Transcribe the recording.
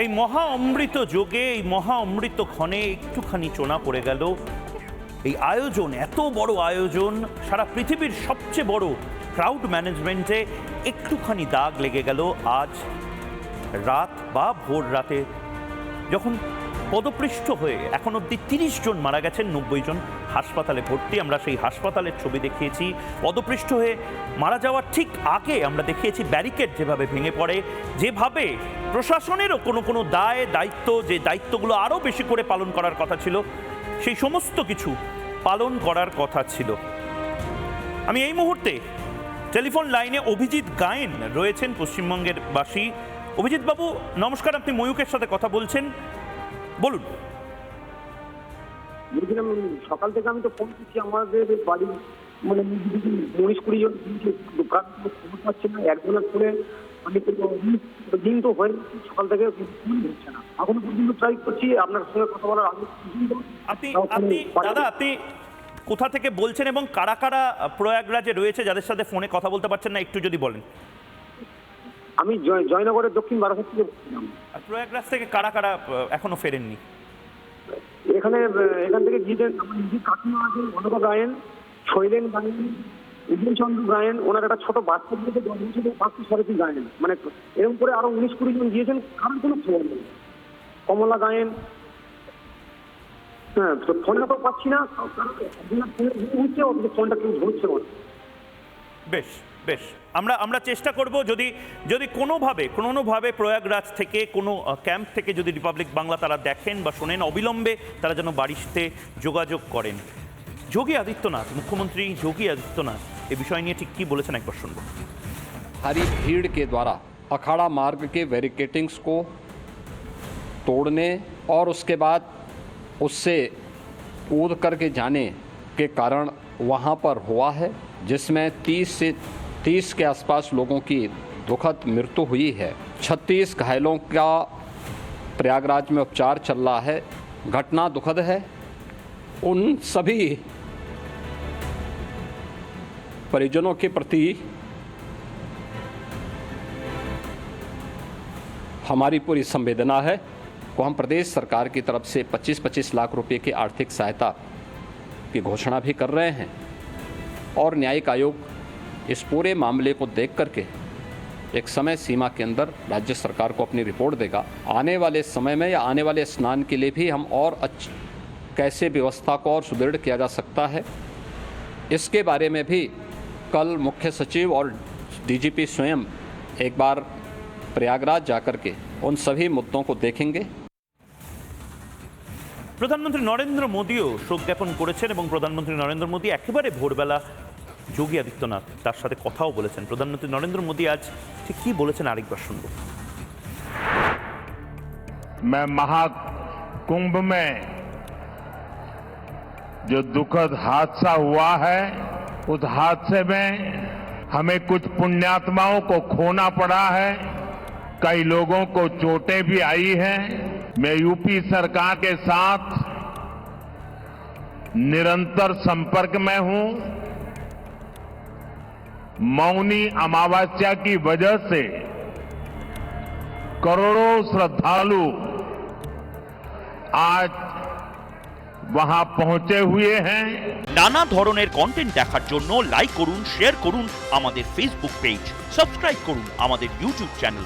এই মহা অমৃত যোগে, এই মহা অমৃত ক্ষণে একটুখানি চোনা পড়ে গেল। এই আয়োজন, এত বড় আয়োজন, সারা পৃথিবীর সবচেয়ে বড় ক্রাউড ম্যানেজমেন্টে একটুখানি দাগ লেগে গেল। আজ রাত বা ভোর রাতে যখন পদপৃষ্ঠ হয়ে এখন অব্দি তিরিশ জন মারা গেছেন, নব্বই জন হাসপাতালে ভর্তি। আমরা সেই হাসপাতালের ছবি দেখিয়েছি। পদপৃষ্ঠ হয়ে মারা যাওয়ার ঠিক আগে আমরা দেখিয়েছি ব্যারিকেড যেভাবে ভেঙে পড়ে, যেভাবে প্রশাসনেরও কোনো কোনো দায়, দায়িত্ব, যে দায়িত্বগুলো আরও বেশি করে পালন করার কথা ছিল, সেই সমস্ত কিছু পালন করার কথা ছিল। আমি এই মুহূর্তে টেলিফোন লাইনে অভিজিৎ গায়েন রয়েছেন পশ্চিমবঙ্গের বাসী। অভিজিৎ বাবু, নমস্কার, আপনি ময়ূকের সাথে কথা বলছেন। বলুন। বলছিলাম সকাল থেকে আমি তো ফোন করছি আমাদের বাড়ির মানে উনিশ কুড়ি জন দোকান খবর পাচ্ছে না একজনের ফোনে আমি তো দিন তো হয়ে সকাল থেকে হচ্ছে না। এখনও পর্যন্ত ট্রাই করছি আপনার সঙ্গে কথা বলার আগে আপনি আপনি দাদা আপনি কোথা থেকে বলছেন এবং কারা কারা প্রয়াগরাজে রয়েছে যাদের সাথে ফোনে কথা বলতে পারছেন না একটু যদি বলেন। আমি জয়- জয়নগরের দক্ষিণ বারাসাত থেকে প্রয়াগরাজ থেকে কারা কারা এখনও ফেরেননি? এখানে এখান থেকে গিয়েছেন কাকিমা আছেন অনকা গায়েন শৈলেন গায়েন উদয় চন্দ্র গায়েন ওনার একটা ছোট বাচ্চা দিয়েছে দশ বছরের পাঁচশো সাড়ে গায়েন মানে এরকম করে আরও উনিশ কুড়ি জন গিয়েছেন কারোর কোনো খবর নেই। কমলা গায়েন হ্যাঁ ফোনটা তো পাচ্ছি না কারণ ফোনটা কেউ ধরছে না। বেশ বেশ আমরা আমরা চেষ্টা করব যদি যদি কোনোভাবে কোনোভাবে প্রয়াগরাজ থেকে কোনো আহ, ক্যাম্প থেকে যদি রিপাবলিক বাংলা তারা দেখেন বা শোনেন অবিলম্বে তারা যেন বাড়িতে যোগাযোগ করেন যোগী আদিত্যনাথ মুখ্যমন্ত্রী যোগী আদিত্যনাথ এ বিষয় নিয়ে ঠিক কী বলেছেন একবার শুনবো भारी भीड़ के द्वारा अखाड़ा मार्ग के बैरिकेटिंग्स को तोड़ने और उसके बाद उससे कूद करके जाने के कारण वहाँ पर हुआ है जिसमें 30 से 30 के आसपास लोगों की दुखद मृत्यु हुई है। 36 घायलों का प्रयागराज में उपचार चल रहा है। घटना दुखद है। उन सभी परिजनों के प्रति हमारी पूरी संवेदना है को हम प्रदेश सरकार की तरफ़ से 25-25 लाख रुपए की आर्थिक सहायता की घोषणा भी कर रहे हैं। और न्यायिक आयोग इस पूरे मामले को देख करके एक समय सीमा के अंदर राज्य सरकार को अपनी रिपोर्ट देगा। आने वाले समय में या आने वाले स्नान के लिए भी हम और अच्छ कैसे व्यवस्था को और सुदृढ़ किया जा सकता है, इसके बारे में भी कल मुख्य सचिव और डीजीपी स्वयं एक बार प्रयागराज जाकर के उन सभी मुद्दों को देखेंगे। প্রধানমন্ত্রী নরেন্দ্র মোদীও শোক জ্ঞাপন করেছেন এবং প্রধানমন্ত্রী নরেন্দ্র মোদী একেবারে ভোরবেলা যোগী আদিত্যনাথ তার সাথে কথাও বলেছেন প্রধানমন্ত্রী নরেন্দ্র মোদী আজ ঠিক কী বলেছেন আরেকবার শুনবো मैं महाकुंभ में जो दुखद हादसा हुआ है उस हादसे में हमें कुछ पुण्यात्माओं को खोना पड़ा है कई लोगों को चोटें भी आई हैं मैं यूपी सरकार के साथ निरंतर संपर्क में हूं मौनी अमावस्या की वजह से करोड़ों श्रद्धालु आज वहां पहुंचे हुए हैं নানা ধরনের কন্টেন্ট দেখার জন্য লাইক করুন শেয়ার করুন আমাদের ফেসবুক পেজ সাবস্ক্রাইব করুন আমাদের ইউটিউব চ্যানেল